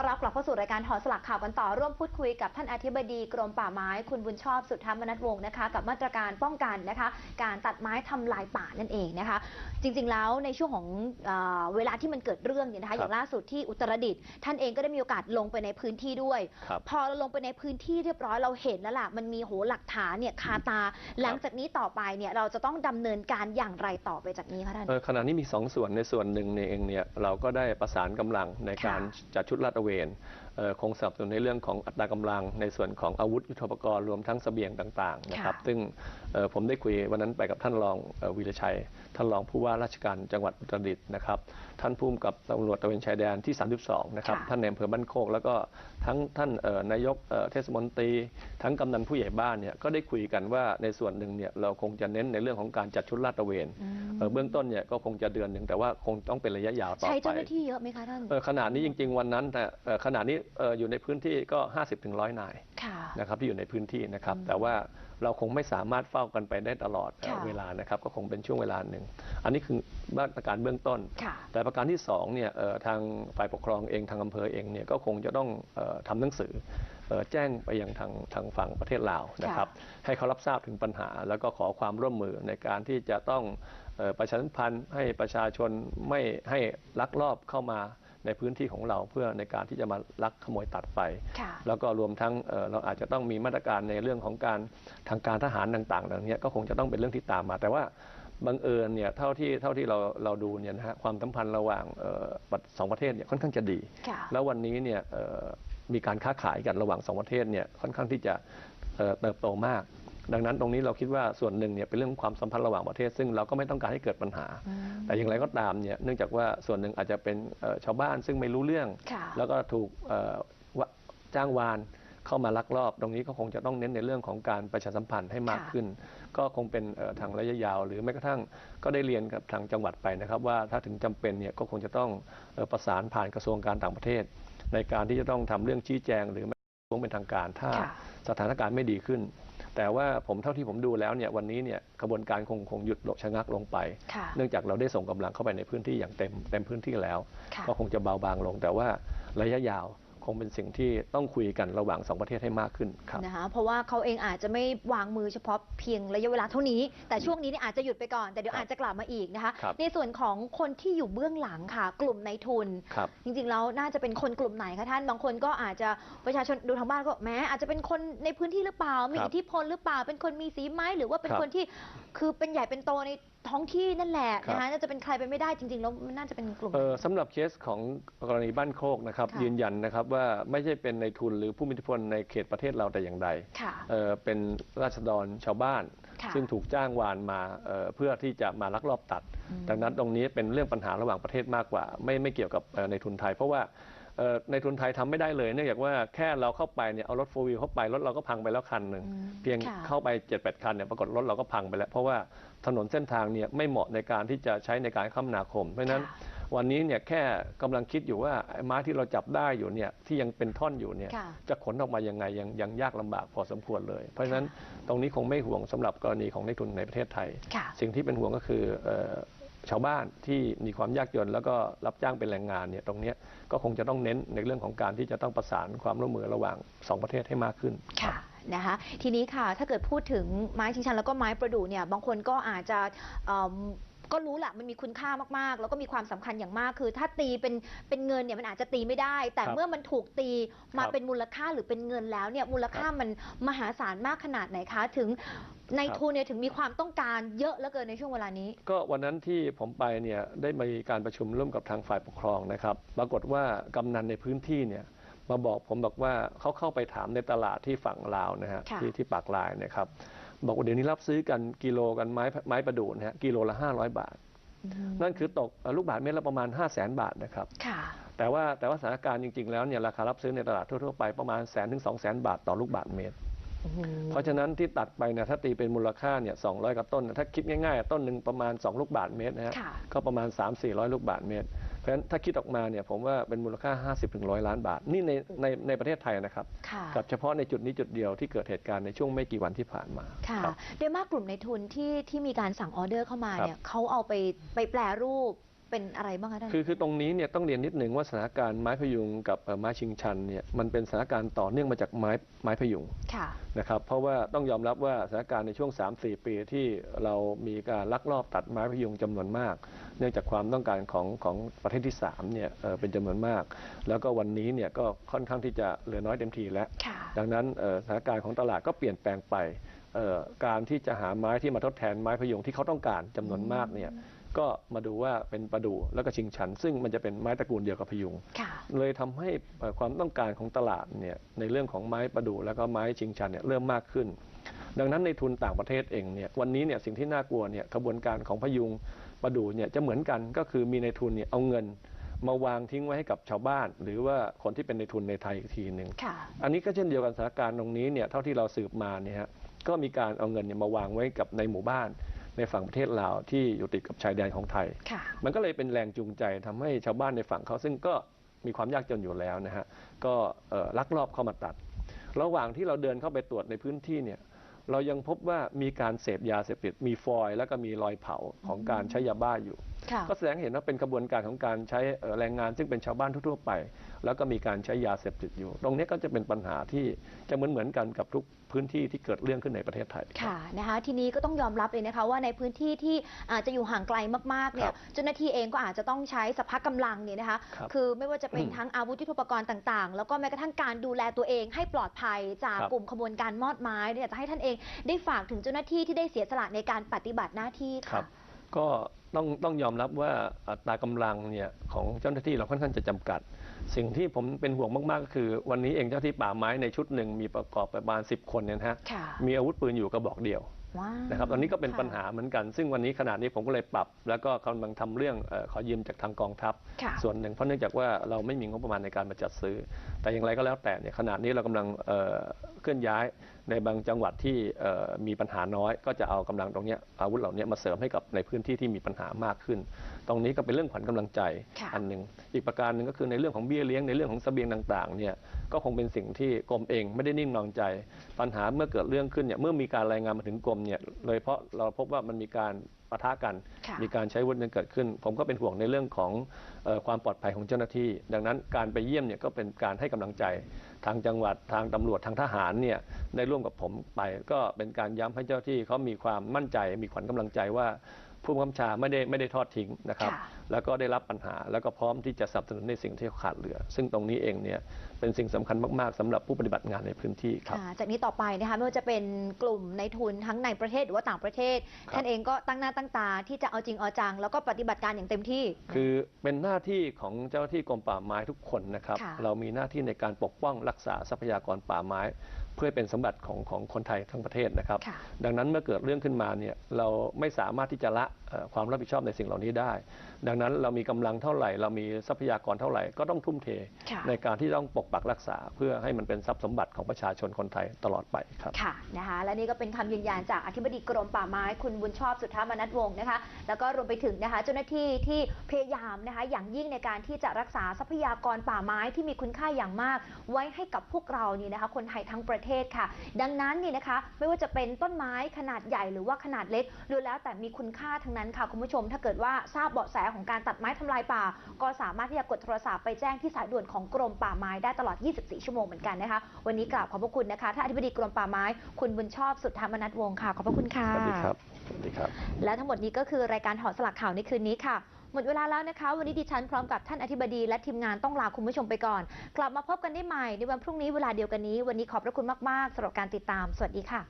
ต้อนรับกลับเข้าสู่รายการถอดสลักข่าวกันต่อร่วมพูดคุยกับท่านอธิบดีกรมป่าไม้ คุณบุญชอบสุทธรรมนัทวงศ์นะคะ กับมาตรการป้องกันนะคะ การตัดไม้ทำลายป่านั่นเองนะคะ จริงๆแล้วในช่วงของเออเวลาที่มันเกิดเรื่องเนี่ยนะคะครับอย่างล่าสุดที่อุตรดิตถ์ท่านเองก็ได้มีโอกาสลงไปในพื้นที่ด้วย ครับพอเราลงไปในพื้นที่เรียบร้อยเราเห็นแล้วล่ะมันมีโหหลักฐานเนี่ยคาตา หลังจากนี้ต่อไปเนี่ยเราจะต้องดำเนินการอย่างไรต่อไปจากนี้คะท่าน เอ่อขณะนี้มี2ส่วนในส่วนหนึ่งเนี่ยเองเนี่ยเราก็ได้ประสานกำลังในการค่ะจัดชุดลาดตระเวนเอ่อคงสนับสนุนในเรื่องของอัตรากำลังในส่วนของอาวุธยุทโธปกรณ์รวมทั้งเสบียงต่างๆนะครับค่ะซึ่งเอ่อผมได้คุยวันนั้นไปกับท่านรองเอ่อวีรชัย ท่านรองผู้ว่าราชการจังหวัดอุตรดิตถ์นะครับ ท่านผู้กำกับตำรวจตระเวนชายแดนที่ 32 นะครับค่ะท่านในอำเภอบ้านโคก แล้วก็ทั้งท่านเอ่อนายกเอ่อเทศมนตรี ทั้งกำนันผู้ใหญ่บ้านเนี่ยก็ได้คุยกันว่าในส่วนหนึ่งเนี่ยเราคงจะเน้นในเรื่องของการจัดชุดลาดตระเวนอืมเอ่อเบื้องต้นเนี่ยก็คงจะเดือนหนึ่งแต่ว่าคงต้องเป็นระยะยาวต่อใช้ไปเจ้าหน้าที่เยอะไหมคะท่านเอ่อขนาดนี้จริง ๆ วันนั้นแต่เอ่อขนาดนี้เอ่ออยู่ในพื้นที่ก็ 50-100ถึงนายค่ะนะครับที่อยู่ในพื้นที่นะครับอืมแต่ว่าเราคงไม่สามารถเฝ้ากันไปได้ตลอดเอ่อค่ะเวลานะครับ ก็คงเป็นช่วงเวลาหนึ่ง อันนี้คือมาตรการเบื้องต้นค่ะแต่ประการที่สองเนี่ยเอ่อทางฝ่ายปกครองเองทางอำเภอเองเนี่ยก็คงจะต้องเอ่อทำหนังสือเอ่อแจ้งไปยังทางทางฝั่งประเทศลาวนะครับ ให้เขารับทราบถึงปัญหา แล้วก็ขอความร่วมมือในการที่จะต้องเอ่อประชาสัมพันธ์ให้ประชาชนไม่ให้ลักลอบเข้ามา ในพื้นที่ของเราเพื่อในการที่จะมาลักขโมยตัดไปค่ะแล้วก็รวมทั้งเอ่อเราอาจจะต้องมีมาตรการในเรื่องของการทางการทหารต่างๆเหล่านี้ก็คงจะต้องเป็นเรื่องที่ตามมา แต่ว่าบังเอิญเนี่ยเท่าที่เท่าที่เราเราดูเนี่ยนะฮะความสัมพันธ์ระหว่างเอ่อสองประเทศเนี่ยค่อนข้างจะดีค่ะแล้ววันนี้เนี่ยเอ่อมีการค้าขายกันระหว่างสองประเทศเนี่ยค่อนข้างที่จะเอ่อเติบโตมาก ดังนั้นตรงนี้เราคิดว่าส่วนหนึ่งเนี่ยเป็นเรื่องความสัมพันธ์ระหว่างประเทศ ซึ่งเราก็ไม่ต้องการให้เกิดปัญหาอืมแต่อย่างไรก็ตามเนี่ยเนื่องจากว่าส่วนหนึ่งอาจจะเป็นเอ่อชาวบ้านซึ่งไม่รู้เรื่องค่ะแล้วก็ถูกเอ่อวะจ้างวานเข้ามาลักลอบ ตรงนี้ก็คงจะต้องเน้นในเรื่องของการประชาสัมพันธ์ให้มากค่ะขึ้น ก็คงเป็นเอ่อทางระยะยาว หรือแม้กระทั่งก็ได้เรียนกับทางจังหวัดไปนะครับว่าถ้าถึงจำเป็นเนี่ยก็คงจะต้องเอ่อประสานผ่านกระทรวงการต่างประเทศ ในการที่จะต้องทำเรื่องชี้แจง หรือไม่ต้องเป็นทางการถ้าค่ะสถานการณ์ไม่ดีขึ้น แต่ว่าผมเท่าที่ผมดูแล้วเนี่ยวันนี้เนี่ยกระบวนการคงคงหยุดลงชะงักลงไปค่ะเนื่องจากเราได้ส่งกำลังเข้าไปในพื้นที่อย่างเต็มเต็มพื้นที่แล้วค่ะก็คงจะเบาบางลงแต่ว่าระยะยาว คงเป็นสิ่งที่ต้องคุยกันระหว่างสองประเทศให้มากขึ้นครับนะคะเพราะว่าเขาเองอาจจะไม่วางมือเฉพาะเพียงระยะเวลาเท่านี้ แต่ช่วงนี้เนี่ยอาจจะหยุดไปก่อน แต่เดี๋ยวครับอาจจะกลับมาอีกนะคะ ครับในส่วนของคนที่อยู่เบื้องหลังค่ะ กลุ่มในทุน ครับ จริงๆแล้วน่าจะเป็นคนกลุ่มไหนคะท่าน บางคนก็อาจจะประชาชนดูทางบ้านก็แม้อาจจะเป็นคนในพื้นที่หรือเปล่า มีครับอิทธิพลหรือเปล่า เป็นคนมีสีไม้หรือว่าเป็นครับ คนที่คือเป็นใหญ่เป็นโตในท้องที่นั่นแหละครับ นะคะน่าจะเป็นใครไปไม่ได้จริงๆ แล้วมันน่าจะเป็นกลุ่ม เอ่อสำหรับเคสของกรณีบ้านโคกนะครับ ค่ะ ยืนยันนะครับว่าไม่ใช่เป็นในทุนหรือผู้มีอิทธิพลในเขตประเทศเราแต่อย่างใดค่ะ เอ่อเป็นราษฎรชาวบ้าน ค่ะซึ่งถูกจ้างวานมาเอ่อเพื่อที่จะมาลักลอบตัด อืม ดังนั้นตรงนี้เป็นเรื่องปัญหาระหว่างประเทศมากกว่า ไม่ไม่เกี่ยวกับเอ่อในทุนไทย เพราะว่าเอ่อ ในทุนไทยทำไม่ได้เลย เนื่องจากว่าแค่เราเข้าไปเนี่ยเอารถโฟวิลเข้าไปรถเราก็พังไปแล้วคันหนึ่งอืมเพียงค่ะเข้าไป7จ็ดแปดคันเนี่ยปรากฏรถเราก็พังไปแล้ว เพราะว่าถนนเส้นทางเนี่ยไม่เหมาะในการที่จะใช้ในการคมนาคม เพราะฉะนั้นค่ะวันนี้เนี่ยแค่กำลังคิดอยู่ว่าไอ้ไม้ที่เราจับได้อยู่เนี่ยที่ยังเป็นท่อนอยู่เนี่ยค่ะจะขนออกมายังไงยังยังยากลำบากพอสมควรเลย เพราะฉะนั้นตรงนี้คงไม่ห่วงสำหรับกรณีของในทุนในประเทศไทยค่ะสิ่งที่เป็นห่วงก็คือเอ่อ ชาวบ้านที่มีความยากจนแล้วก็รับจ้างเป็นแรงงานเนี่ยตรงเนี้ยก็คงจะต้องเน้นในเรื่องของการที่จะต้องประสานความร่วมมือระหว่างสองประเทศให้มากขึ้นค่ะนะคะทีนี้ค่ะถ้าเกิดพูดถึงไม้ชิงชันแล้วก็ไม้ประดู่เนี่ยบางคนก็อาจจะเอิ่มก็รู้แหละมันมีคุณค่ามากๆ แล้วก็มีความสำคัญอย่างมาก คือถ้าตีเป็นเป็นเงินเนี่ยมันอาจจะตีไม่ได้ แต่ครับเมื่อมันถูกตีมาครับเป็นมูลค่าหรือเป็นเงินแล้วเนี่ยมูลค่ามันมหาศาลมากขนาดไหนคะ ถึง ในครับทุนเนี่ยถึงมีความต้องการเยอะเหลือเกินในช่วงเวลานี้ ก็วันนั้นที่ผมไปเนี่ยได้มีการประชุมร่วมกับทางฝ่ายปกครองนะครับ ปรากฏว่ากำนันในพื้นที่เนี่ยมาบอกผมบอกว่าเขาเข้าไปถามในตลาดที่ฝั่งลาวนะฮะค่ะที่ที่ปากลายนะครับ บอกว่าเดี๋ยวนี้รับซื้อกันกิโลกันไม้ไม้ประดู่นะฮะกิโลละ 500 บาท นั่นคือตกเอ่อลูกบาทเมตรละประมาณ 5 0 0แสนบาทนะครับค่ะแต่ว่าแต่ว่าสถานการณ์จริง ๆ แล้วเนี่ยราคารับซื้อในตลาดทั่วๆไปประมาณแสนถึงสองแสนบาทต่อลูกบาทเมตร เพราะฉะนั้นที่ตัดไปเนี่ยถ้าตีเป็นมูลค่าเนี่ยสองกับต้นเนี่ยถ้าคิดง่ายๆ ต้นหนึ่งประมาณ 2 ลูกบาทเมตรนะฮะค่ะก็ประมาณ 3 4 0 0 ลูกบาทเมตร เพราะฉะนั้นถ้าคิดออกมาเนี่ยผมว่าเป็นมูลค่า 50ถึง100ล้านบาท นี่ในในในประเทศไทยนะครับค่ะกับเฉพาะในจุดนี้จุดเดียวที่เกิดเหตุการณ์ในช่วงไม่กี่วันที่ผ่านมาค่ะครับโดยมากกลุ่มในทุนที่ที่มีการสั่งออเดอร์เข้ามาครับเนี่ยเขาเอาไปไปแปลรูป เป็นอะไรบ้างคะท่านคือคือตรงนี้เนี่ยต้องเรียนนิดหนึ่งว่าสถานการณ์ไม้พยุงกับเอ่อไม้ชิงชันเนี่ยมันเป็นสถานการณ์ต่อเนื่องมาจากไม้ไม้พยุงค่ะนะครับเพราะว่าต้องยอมรับว่าสถานการณ์ในช่วง 3-4 ปีที่เรามีการลักลอบตัดไม้พยุงจำนวนมาก เนื่องจากความต้องการของของประเทศที่3เนี่ยเอ่อเป็นจำนวนมาก แล้วก็วันนี้เนี่ยก็ค่อนข้างที่จะเหลือน้อยเต็มทีแล้วค่ะดังนั้นเอ่อสถานการณ์ของตลาดก็เปลี่ยนแปลงไปเอ่อการที่จะหาไม้ที่มาทดแทนไม้พยุงที่เขาต้องการจำนวนมากเนี่ย ก็มาดูว่าเป็นประดู่แล้วก็ชิงชัน ซึ่งมันจะเป็นไม้ตระกูลเดียวกับพยุงค่ะเลยทำให้เอ่อความต้องการของตลาดเนี่ยในเรื่องของไม้ประดู่แล้วก็ไม้ชิงชันเนี่ยเริ่มมากขึ้น ดังนั้นในทุนต่างประเทศเองเนี่ยวันนี้เนี่ยสิ่งที่น่ากลัวเนี่ยกระบวนการของพยุงประดู่เนี่ยจะเหมือนกันก็คือมีในทุนเนี่ยเอาเงินมาวางทิ้งไว้ให้กับชาวบ้าน หรือว่าคนที่เป็นในทุนในไทยอีกทีหนึ่งค่ะอันนี้ก็เช่นเดียวกันสถานการณ์ตรงนี้เนี่ยเท่าที่เราสืบมาเนี่ยฮะก็มีการเอาเงินเนี่ยมาวางไว้กับในหมู่บ้าน ในฝั่งประเทศลาวที่อยู่ติดกับชายแดนของไทยค่ะมันก็เลยเป็นแรงจูงใจทำให้ชาวบ้านในฝั่งเขาซึ่งก็มีความยากจนอยู่แล้วนะฮะก็เอ่อลักลอบเข้ามาตัด ระหว่างที่เราเดินเข้าไปตรวจในพื้นที่เนี่ยเรายังพบว่ามีการเสพยาเสพติดมีฟอยล์แล้วก็มีรอยเผาของการใช้ยาบ้าอยู่ค่ะก็แสดงให้เห็นว่าเป็นกระบวนการของการใช้เอ่อแรงงานซึ่งเป็นชาวบ้านทั่วๆไป แล้วก็มีการใช้ยาเสพติดอยู่ ตรงนี้ก็จะเป็นปัญหาที่จะเหมือนเหมือนๆกันกับทุกพื้นที่ที่เกิดเรื่องขึ้นในประเทศไทย ค่ะนะคะทีนี้ก็ต้องยอมรับเลยนะคะว่าในพื้นที่ที่อาจจะอยู่ห่างไกลมากๆเนี่ครัยบเจ้าหน้าที่เองก็อาจจะต้องใช้สภาพกำลังเนี่ยนะคะครับคือไม่ว่าจะเป็นอืมทั้งอาวุธยุทโธปกรณ์ต่างๆ แล้วก็แม้กระทั่งการดูแลตัวเองให้ปลอดภัยจากครับกลุ่มขบวนการมอดไม้เนี่ยจะให้ท่านเองได้ฝากถึงเจ้าหน้าที่ที่ได้เสียสละในการปฏิบัติหน้าที่ครัค่ะบก็ ต้องต้องยอมรับว่าอัตรากำลังเนี่ยของเจ้าหน้าที่เราค่อนข้างจะจำกัด สิ่งที่ผมเป็นห่วงมาก ๆ ก็คือ วันนี้เองเจ้าหน้าที่ป่าไม้ในชุดหนึ่งมีประกอบประมาณ 10 คนเนี่ยนะฮะค่ะมีอาวุธปืนอยู่กระบอกเดียวว้าวนะครับตอนนี้ก็เป็นค่ะปัญหาเหมือนกัน ซึ่งวันนี้ขณะนี้ผมก็เลยปรับ แล้วก็กำลังทำเรื่องเออขอยืมจากทางกองทัพค่ะส่วนหนึ่งเพราะเนื่องจากว่าเราไม่มีงบประมาณในการมาจัดซื้อ แต่อย่างไรก็แล้วแต่เนี่ยขณะนี้เรากำลังเอ่อเคลื่อนย้าย ในบางจังหวัดที่เอ่อมีปัญหาน้อย ก็จะเอากำลังตรงเนี้ยอาวุธเหล่านี้มาเสริมให้กับในพื้นที่ที่มีปัญหามากขึ้น ตรงนี้ก็เป็นเรื่องขวัญกำลังใจค่ะอันหนึ่งอีกประการหนึ่งก็คือในเรื่องของเบี้ยเลี้ยงในเรื่องของเสบียงต่างๆเนี่ยก็คงเป็นสิ่งที่กรมเองไม่ได้นิ่งนอนใจ ปัญหาเมื่อเกิดเรื่องขึ้นเนี่ยเมื่อมีการรายงานมาถึงกรมเนี่ยโดยเฉพาะเราพบว่ามันมีการ ปะทะกันค่ะมีการใช้อาวุธกันเกิดขึ้น ผมก็เป็นห่วงในเรื่องของเออความปลอดภัยของเจ้าหน้าที่ ดังนั้นการไปเยี่ยมเนี่ยก็เป็นการให้กำลังใจทางจังหวัดทางตำรวจทางทหารเนี่ยได้ร่วมกับผมไป ก็เป็นการย้ำให้เจ้าหน้าที่เขามีความมั่นใจ มีขวัญกำลังใจว่า ผู้บังคับบัญชาไม่ได้ไม่ได้ทอดทิ้งนะครับค่ะแล้วก็ได้รับปัญหาแล้วก็พร้อมที่จะสนับสนุนในสิ่งที่เขาขาดเหลือ ซึ่งตรงนี้เองเนี่ยเป็นสิ่งสำคัญมากๆสำหรับผู้ปฏิบัติงานในพื้นที่ครับอ่าจากนี้ต่อไปนะคะไม่ว่าจะเป็นกลุ่มในทุนทั้งในประเทศหรือว่าต่างประเทศครับท่านเองก็ตั้งหน้าตั้งตาที่จะเอาจริงเอาจัง แล้วก็ปฏิบัติการอย่างเต็มที่ คือเป็นหน้าที่ของเจ้าหน้าที่กรมป่าไม้ทุกคนนะครับค่ะเรามีหน้าที่ในการปกป้องรักษาทรัพยากรป่าไม้เพื่อให้เป็นสมบัติของของคนไทยทั้งประเทศนะครับค่ะดังนั้นเมื่อเกิดเรื่องขึ้นมาเนี่ยเราไม่สามารถที่จะละเอ่อความรับผิดชอบในสิ่งเหล่านี้ได้ ดังนั้นเรามีกำลังเท่าไหร่ เรามีทรัพยากรเท่าไหร่ก็ต้องทุ่มเทค่ะในการที่ต้องปกปักรักษา เพื่อให้มันเป็นทรัพย์สมบัติของประชาชนคนไทยตลอดไปครับค่ะนะคะและนี่ก็เป็นคำยืนยันจากอธิบดีกรมป่าไม้คุณบุญชอบสุทธามนัทวงศ์นะคะแล้วก็รวมไปถึงนะคะเจ้าหน้าที่ที่พยายามนะคะอย่างยิ่งในการที่จะรักษาทรัพยากรป่าไม้ที่มีคุณค่าอย่างมาก ไว้ให้กับพวกเรานี่นะคะคนไทยทั้งประเทศค่ะ ดังนั้นนี่นะคะ ไม่ว่าจะเป็นต้นไม้ขนาดใหญ่หรือว่าขนาดเล็กล้วนแล้วแต่มีคุณค่าทั้งนั้นค่ะคุณผู้ชม ถ้าเกิดว่าทราบเบาะแสของการตัดไม้ทำลายป่า ก็สามารถที่จะกดโทรศัพท์ไปแจ้งที่สายด่วนของกรมป่าไม้ได้ตลอด 24 ชั่วโมงเหมือนกันนะคะ วันนี้กราบขอบพระคุณนะคะท่านอธิบดีกรมป่าไม้ คุณบุญชอบสุทธามนัทวงศ์ค่ะ ขอบพระคุณค่ะสวัสดีครับสวัสดีครับและทั้งหมดนี้ก็คือรายการถอดสลักข่าวในคืนนี้ค่ะ หมดเวลาแล้วนะคะ วันนี้ดิฉันพร้อมกับท่านอธิบดีและทีมงานต้องลาคุณผู้ชมไปก่อน กลับมาพบกันได้ใหม่ในวันพรุ่งนี้เวลาเดียวกันนี้ วันนี้ขอบพระคุณมากๆสำหรับการติดตาม สวัสดีค่ะ